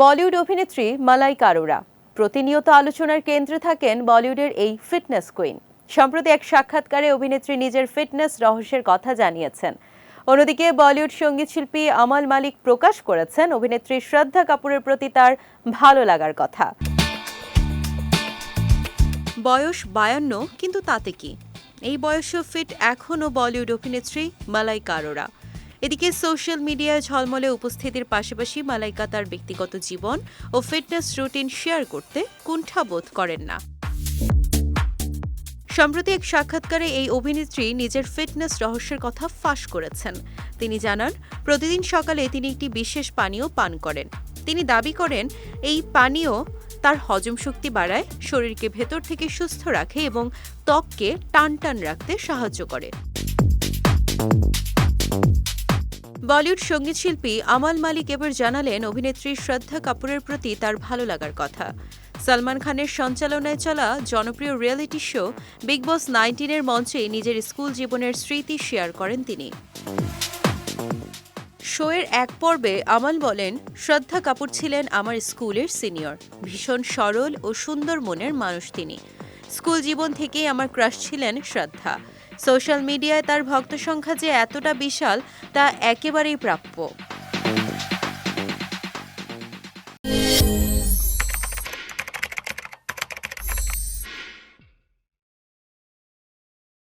বলিউড অভিনেত্রী মালাইকা আরোরা। প্রতিনিয়ত আলোচনার কেন্দ্রে থাকেন বলিউডের এই ফিটনেস কুইন। সম্প্রতি এক সাক্ষাৎকারে অভিনেত্রী নিজের ফিটনেস রহস্যের কথা জানিয়েছেন। অন্যদিকে বলিউড সঙ্গীতশিল্পী আমাল মালিক প্রকাশ করেছেন অভিনেত্রী শ্রদ্ধা কাপুরের প্রতি তার ভালো লাগার কথা। বয়স বায়ান্ন, কিন্তু তাতে কি? এই বয়সেও ফিট এখনও বলিউড অভিনেত্রী মালাইকা আরোরা। এদিকে সোশ্যাল মিডিয়ায় ঝলমলে উপস্থিতির পাশাপাশি মালাইকা তার ব্যক্তিগত জীবন ও ফিটনেস রুটিন শেয়ার করতে কুণ্ঠাবোধ করেন না। সম্প্রতি এক সাক্ষাৎকারে এই অভিনেত্রী নিজের ফিটনেস রহস্যের কথা ফাঁস করেছেন। তিনি জানান, প্রতিদিন সকালে তিনি একটি বিশেষ পানীয় পান করেন। তিনি দাবি করেন, এই পানীয় তার হজম শক্তি বাড়ায়, শরীরকে ভেতর থেকে সুস্থ রাখে এবং ত্বককে টান টান রাখতে সাহায্য করে। বলিউড সঙ্গীতশিল্পী আমাল মালিক এবার জানালেন অভিনেত্রী শ্রদ্ধা কাপুরের প্রতি তার ভালো লাগার কথা। সালমান খানের সঞ্চালনায় চলা জনপ্রিয় রিয়েলিটি শো বিগ বস নাইনটিনের মঞ্চে নিজের স্কুল জীবনের স্মৃতি শেয়ার করেন তিনি। শোয়ের এক পর্বে আমাল বলেন, শ্রদ্ধা কাপুর ছিলেন আমার স্কুলের সিনিয়র। ভীষণ সরল ও সুন্দর মনের মানুষ তিনি। স্কুল জীবন থেকেই আমার ক্রাশ ছিলেন শ্রদ্ধা। সোশ্যাল মিডিয়ায় তার ভক্ত সংখ্যা যে এতটা বিশাল তা একেবারেই প্রাপ্য।